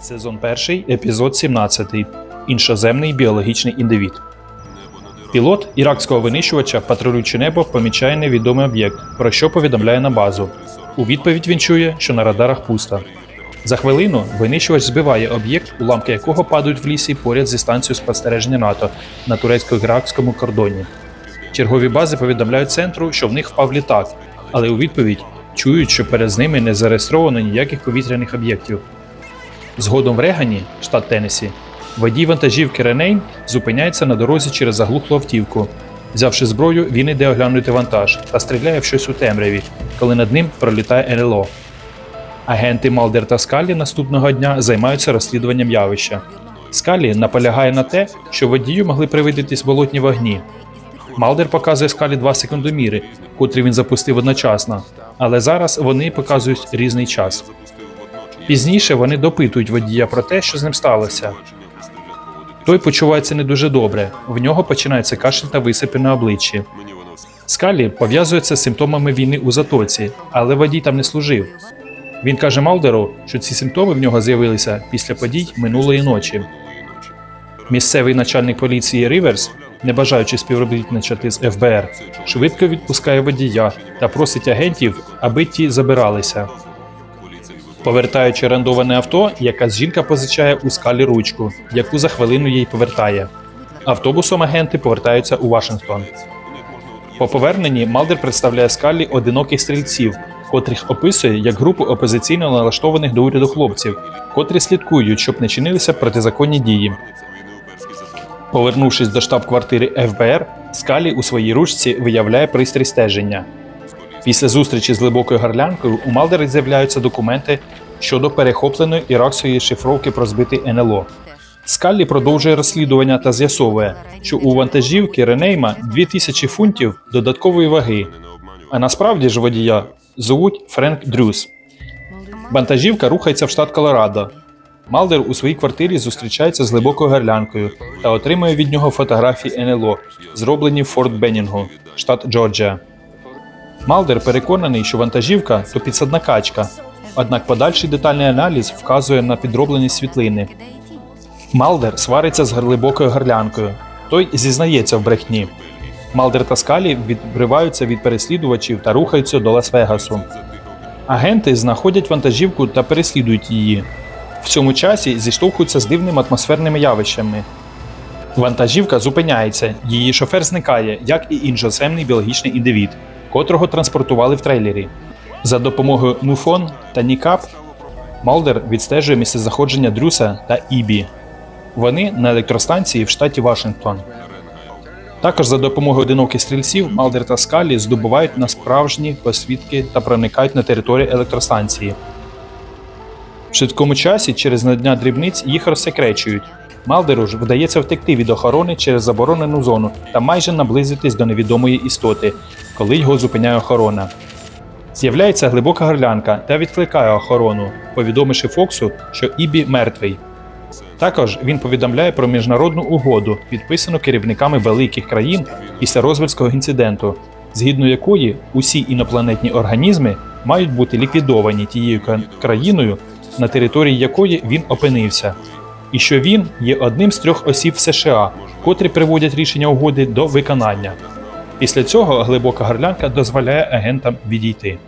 Сезон 1, епізод 17. Іншоземний біологічний індивід. Пілот іракського винищувача, патрулюючи небо, помічає невідомий об'єкт, про що повідомляє на базу. У відповідь він чує, що на радарах пусто. За хвилину винищувач збиває об'єкт, уламки якого падають в лісі поряд зі станцією спостереження НАТО на турецько-іракському кордоні. Чергові бази повідомляють центру, що в них впав літак, але у відповідь чують, що перед ними не зареєстровано ніяких повітряних об'єктів. Згодом в Регані, штат Теннессі, водій вантажівки Ренейн зупиняється на дорозі через заглухлу автівку. Взявши зброю, він іде оглянути вантаж та стріляє в щось у темряві, коли над ним пролітає НЛО. Агенти Малдер та Скалі наступного дня займаються розслідуванням явища. Скалі наполягає на те, що водію могли привидитись болотні вогні. Малдер показує Скалі два секундоміри, котрі він запустив одночасно, але зараз вони показують різний час. Пізніше вони допитують водія про те, що з ним сталося. Той почувається не дуже добре, в нього починається кашель та висипи на обличчі. Скалі пов'язує це з симптомами війни у затоці, але водій там не служив. Він каже Малдеру, що ці симптоми в нього з'явилися після подій минулої ночі. Місцевий начальник поліції Ріверс, не бажаючи співробітничати з ФБР, швидко відпускає водія та просить агентів, аби ті забиралися. Повертаючи орендоване авто, якась жінка позичає у скалі ручку, яку за хвилину їй повертає. Автобусом агенти повертаються у Вашингтон. По поверненні Малдер представляє скалі одиноких стрільців, котрих описує як групу опозиційно налаштованих до уряду хлопців, котрі слідкують, щоб не чинилися протизаконні дії. Повернувшись до штаб-квартири ФБР, Скалі у своїй ручці виявляє пристрій стеження. Після зустрічі з глибокою горлянкою у Малдера з'являються документи щодо перехопленої іракської шифровки про збитий НЛО. Скаллі продовжує розслідування та з'ясовує, що у вантажівки Ренейма 2000 фунтів додаткової ваги, а насправді ж водія звуть Френк Дрюс. Вантажівка рухається в штат Колорадо. Малдер у своїй квартирі зустрічається з глибокою горлянкою та отримує від нього фотографії НЛО, зроблені в Форт Беннінгу, штат Джорджія. Малдер переконаний, що вантажівка то підсадна качка, однак подальший детальний аналіз вказує на підроблені світлини. Малдер свариться з глибокою горлянкою. Той зізнається в брехні. Малдер та Скалі відбриваються від переслідувачів та рухаються до Лас-Вегасу. Агенти знаходять вантажівку та переслідують її. В цьому часі зіштовхуються з дивними атмосферними явищами. Вантажівка зупиняється, її шофер зникає, як і іншоземний біологічний індивід, котрого транспортували в трейлері. За допомогою Муфон та Нікап Малдер відстежує місцезаходження Дрюса та Ібі. Вони на електростанції в штаті Вашингтон. Також за допомогою одиноких стрільців Малдер та Скалі здобувають на справжні посвідки та проникають на територію електростанції. В швидкому часі через надня дрібниць їх розсекречують. Малдеру ж вдається втекти від охорони через заборонену зону та майже наблизитись до невідомої істоти, коли його зупиняє охорона. З'являється глибока горлянка та відкликає охорону, повідомивши Фоксу, що Ібі мертвий. Також він повідомляє про міжнародну угоду, підписану керівниками великих країн після розвельського інциденту, згідно якої усі інопланетні організми мають бути ліквідовані тією країною, на території якої він опинився, і що він є одним з трьох осіб США, котрі приводять рішення угоди до виконання. Після цього глибока горлянка дозволяє агентам відійти.